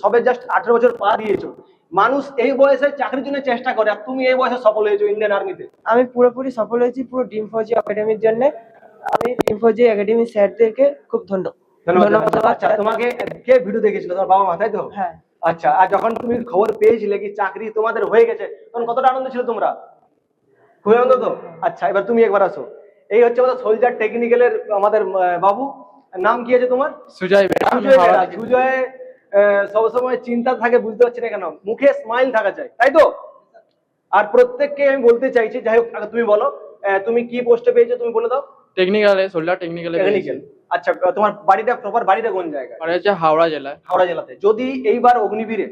সবে জাস্ট আঠারো বছর পা দিয়েছ। মানুষ এই বয়সে চাকরির জন্য চেষ্টা করে আর তুমি এই বয়সে সফল হয়েছো ইন্ডিয়ান আর্মিতে আমি পুরোপুরি সফল হয়েছি পুরো ডিম ফৌজি একাডেমির জন্য। আমি ডিম ফৌজি একাডেমি স্যারদেরকে খুব ধন্য- ধন্যবাদ ধন্যবাদ। আচ্ছা তোমাকে কে ভিডিও দেখেছিল? তোমার বাবা মা তাই তো? হ্যাঁ। আচ্ছা আর যখন তুমি খবর পেয়েছিলে কি চাকরি তোমাদের হয়ে গেছে তখন কতটা আনন্দ ছিল তোমরা? খুবই আনন্দ তো? আচ্ছা এবার তুমি একবার আসো। এই হচ্ছে আমাদের সোলজার টেকনিক্যালের আমাদের বাবু। নাম কি আছে তোমার? সুজয় সুজয় সবসময় চিন্তা থাকে বুঝতে পারছি না কেন। মুখে স্মাইল থাকা চাই তাই তো? আর প্রত্যেককে আমি বলতে চাইছি যাই হোক তুমি বলো তুমি কি পোস্টে পেয়েছ তুমি বলে দাও। টেকনিক্যালে সোল্ডার টেকনিক্যালে টেকনিক্যাল আচ্ছা তোমার বাড়িটা প্রপার বাড়িটা কোন জায়গায়? আর হচ্ছে হাওড়া জেলায়। হাওড়া জেলাতে। যদি এইবার অগ্নিবীরে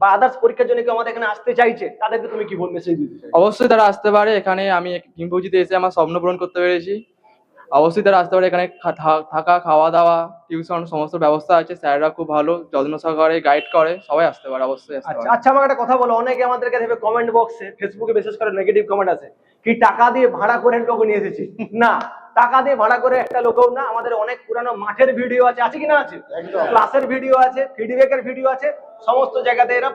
বা আদার্স পরীক্ষার জন্য কেউ আমাদের এখানে আসতে চাইছে তাদেরকে তুমি কি বল মেসেজ দিতে চাই অবশ্যই তারা আসতে পারে। এখানে আমি কিম্পুজিতে এসে আমার স্বপ্ন পূরণ করতে পেরেছি। অবশ্যই তারা আসতে পারে এখানে থাকা খাওয়া দাওয়া টিউশন সমস্ত ব্যবস্থা আছে। স্যাররা খুব ভালো যত্ন সহকারে গাইড করে সবাই আসতে পারে অবশ্যই আসতে আচ্ছা পারে। আচ্ছা আমাকে একটা কথা বলো। অনেকে আমাদেরকে দেখবে কমেন্ট বক্সে ফেসবুকে বিশেষ করে নেগেটিভ কমেন্ট আছে। কি টাকা দিয়ে ভাড়া করে লোক নিয়ে এসেছি? না টাকা দিয়ে ভাড়া করে একটা লোকও না। আমাদের অনেক পুরানো মাঠের ভিডিও আছে। আছে কি না আছে? ক্লাসের ভিডিও আছে ফিডব্যাকের ভিডিও আছে। সমস্ত জায়গাতে এরা।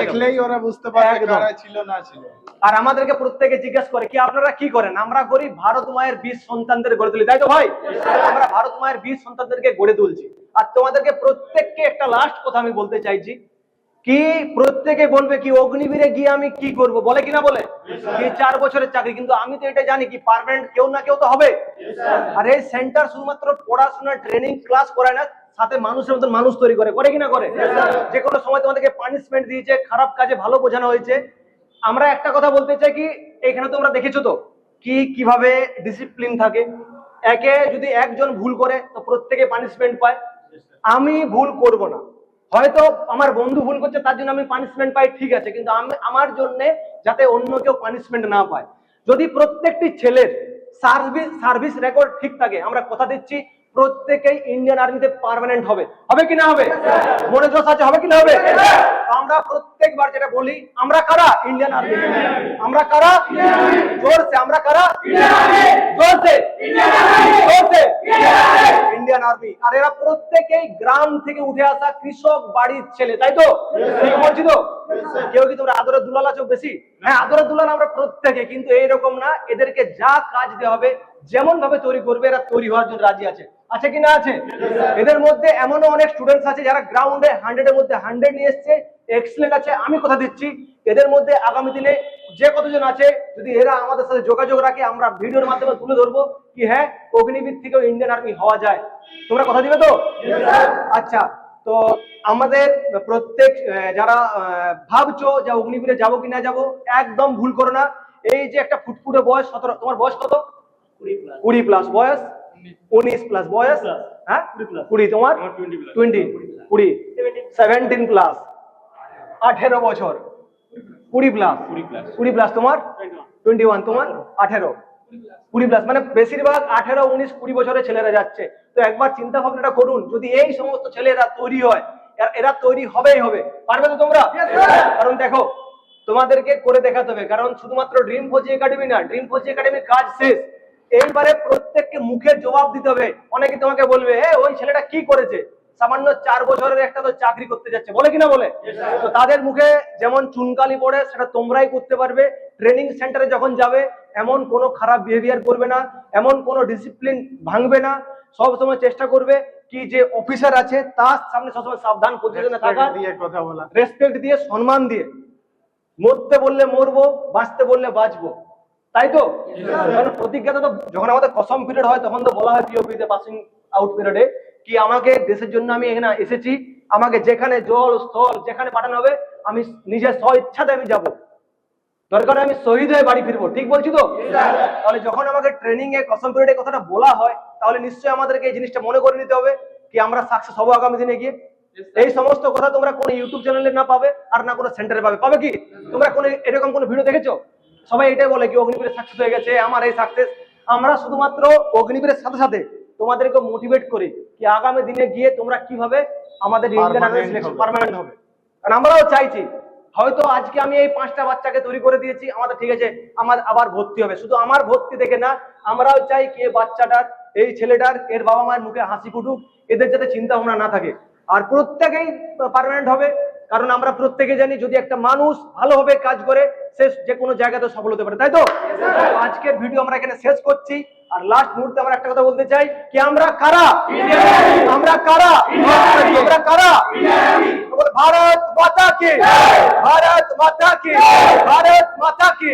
দেখলেই ওরা বুঝতে। কারা ছিল না ছিল। আর আমাদেরকে প্রত্যেকে জিজ্ঞেস করে কি আপনারা কি করেন? আমরা করি ভারত মায়ের বীজ সন্তানদের গড়ে তুলি। তাই তো ভাই? আমরা ভারত মায়ের বীজ সন্তানদেরকে গড়ে তুলছি। আর তোমাদেরকে প্রত্যেককে একটা লাস্ট কথা আমি বলতে চাইছি। কি প্রত্যেকে বলবে কি অগ্নিবীরে গিয়ে আমি কি করব? বলে কিনা বলে? কি চার বছরের চাকরি? কিন্তু আমি তো এটা জানি কি পার্মানেন্ট কেউ না কেউ তো হবে। আর এই সেন্টার শুধুমাত্র পড়াশোনা ট্রেনিং ক্লাস করায় না সাথে মানুষের মতন মানুষ তৈরি করে করে কিনা করে? যে কোনো সময় তোমাদেরকে পানিশমেন্ট দিয়েছে খারাপ কাজে ভালো বোঝানো হয়েছে। আমরা একটা কথা বলতে চাই কি এখানে তোমরা দেখেছ তো কি কীভাবে ডিসিপ্লিন থাকে? একে যদি একজন ভুল করে তো প্রত্যেকে পানিশমেন্ট পায়। আমি ভুল করব না। হয়তো আমার বন্ধু ভুল করছে তার জন্য আমি পানিশমেন্ট পাই ঠিক আছে। কিন্তু আমি আমার জন্য যাতে অন্য কেউ পানিশমেন্ট না পায়। যদি প্রত্যেকটি ছেলের সার্ভিস সার্ভিস রেকর্ড ঠিক থাকে আমরা কথা দিচ্ছি প্রত্যেকেই ইন্ডিয়ান আর্মিতে পার্মানেন্ট হবে। হবে কি না হবে? মনে জোশ আছে? হবে কি না হবে? আমরা প্রত্যেকবার যেটা বলি, আমরা কারা? ইন্ডিয়ান আর্মি আমরা কারা? জোরসে আমরা কারা? জোরসে জোরসে ইন্ডিয়ান আর্মি আর এরা প্রত্যেকেই গ্রাম থেকে উঠে আসা কৃষক বাড়ির ছেলে, তাই তো? বলছি তো? কেউ কি তোমরা আদরের দুলাল আছো বেশি? হ্যাঁ আদরের দুলাল আমরা প্রত্যেকে, কিন্তু এইরকম না, এদেরকে যা কাজ দেওয়া হবে যেমন ভাবে তৈরি করবে, এরা তৈরি হওয়ার জন্য রাজি আছে। আছে কি না আছে? এদের মধ্যে এমনও অনেক স্টুডেন্টস আছে যারা গ্রাউন্ডে হান্ড্রেডের মধ্যে হান্ড্রেড নিয়ে এসছে এক্সেলেন্ট আছে আমি কথা দিচ্ছি। এদের মধ্যে আগামী দিনে যে কতজন আছে যদি এরা আমাদের সাথে যোগাযোগ রাখে আমরা ভিডিওর মাধ্যমে তুলে ধরবো কি হ্যাঁ অগ্নিবীর থেকেও ইন্ডিয়ান আর্মি হওয়া যায়। তোমরা কথা দিবে তো? আচ্ছা তো আমাদের প্রত্যেক যারা ভাবছ যে অগ্নিবীরে যাব কি না যাব একদম ভুল করো না। এই যে একটা ফুটফুটে বয়স সতেরো তোমার বয়স কত? কুড়ি প্লাস বয়স। উনিশ প্লাস বয়স? হ্যাঁ? কুড়ি তোমার? টোয়েন্টি কুড়ি। সেভেন্টিন প্লাস আঠেরো বছর। কুড়ি প্লাস কুড়ি প্লাস তোমার? টোয়েন্টি ওয়ান তোমার? আঠেরো। কুড়ি প্লাস মানে বেশিরভাগ আঠেরো উনিশ কুড়ি বছরের ছেলেরা যাচ্ছে। তো একবার চিন্তা ভাবনাটা করুন যদি এই সমস্ত ছেলেরা তৈরি হয় এরা- এরা তৈরি হবেই হবে। পারবে তো তোমরা? কারণ দেখো তোমাদেরকে করে দেখাতে হবে। কারণ শুধুমাত্র ড্রিম ফৌজি একাডেমি না ড্রিম ফৌজি একাডেমির কাজ শেষ। এইবারে প্রত্যেককে মুখে জবাব দিতে হবে। অনেকে তোমাকে বলবে এ ওই ছেলেটা কি করেছে? সামান্য চার বছরের একটা তো চাকরি করতে যাচ্ছে। বলে কিনা বলে? তো তাদের মুখে যেমন চুনকালি পড়ে সেটা তোমরাই করতে পারবে। ট্রেনিং সেন্টারে যখন যাবে এমন কোনো খারাপ বিহেভিয়ার করবে না এমন কোনো ডিসিপ্লিন ভাঙবে না। সব সময় চেষ্টা করবে কি যে অফিসার আছে তার সামনে সবসময় সাবধান পজিশনে থাকা দিয়ে কথা বলা। রেসপেক্ট দিয়ে সম্মান দিয়ে। মরতে বললে মরবো বাঁচতে বললে বাঁচবো। তাই তো? প্রতিজ্ঞাটা তো যখন আমাদের কসম পিরিয়ড হয়, তখন তো বলা হয় পিওপিতে পাসিং আউট পিরিয়ডে কি আমাকে দেশের জন্য আমি এখানে এসেছি, আমাকে যেখানে জল, স্থল, যেখানে পাঠানো হবে, আমি নিজের স্ব ইচ্ছাতে আমি যাব। দরকার আমি শহীদ হয়ে বাড়ি ফিরবো, ঠিক বলছি তো? তাহলে যখন আমাকে ট্রেনিং এ কসম পিরিয়ডে কথাটা বলা হয়, তাহলে নিশ্চয়ই আমাদেরকে এই জিনিসটা মনে করে নিতে হবে, কি আমরা সাকসেস হব আগামী দিনে গিয়ে। এই সমস্ত কথা তোমরা কোনো ইউটিউব চ্যানেলে না পাবে, আর না কোনো সেন্টারে পাবে। পাবে কি? তোমরা কোনো এরকম কোনো ভিডিও দেখেছ? সবাই এটাই বলে কি অগ্নিবীরে সাকসেস হয়ে গেছে আমার এই সাকসেস আমরা শুধুমাত্র অগ্নিবীরের সাথে সাথে তোমাদেরকে মোটিভেট করি কি আগামী দিনে গিয়ে তোমরা কীভাবে আমাদের ইন্ডিয়ান আর্মি সিলেকশন হবে। পার্মানেন্ট হবে। কারণ আমরাও চাইছি হয়তো আজকে আমি এই পাঁচটা বাচ্চাকে তৈরি করে দিয়েছি আমাদের ঠিক আছে আমার আবার ভর্তি হবে। শুধু আমার ভর্তি দেখে না আমরাও চাই কি বাচ্চাটার এই ছেলেটার এর বাবা মায়ের মুখে হাসি ফুটুক এদের যাতে চিন্তা ভাবনা না থাকে। আর প্রত্যেকেই পার্মানেন্ট হবে। কারণ আমরা প্রত্যেকে জানি যদি একটা মানুষ ভালোভাবে কাজ করে, সে যে কোনো জায়গাতে সফল হতে পারে, তাই তো? আজকের ভিডিও আমরা এখানে শেষ করছি। আর লাস্ট মুহূর্তে আমরা একটা কথা বলতে চাই, কি আমরা কারা? আমরা কারা? আমরা কারা? ভারত মাতা কে? ভারত মাতা কে? ভারত মাতা কি?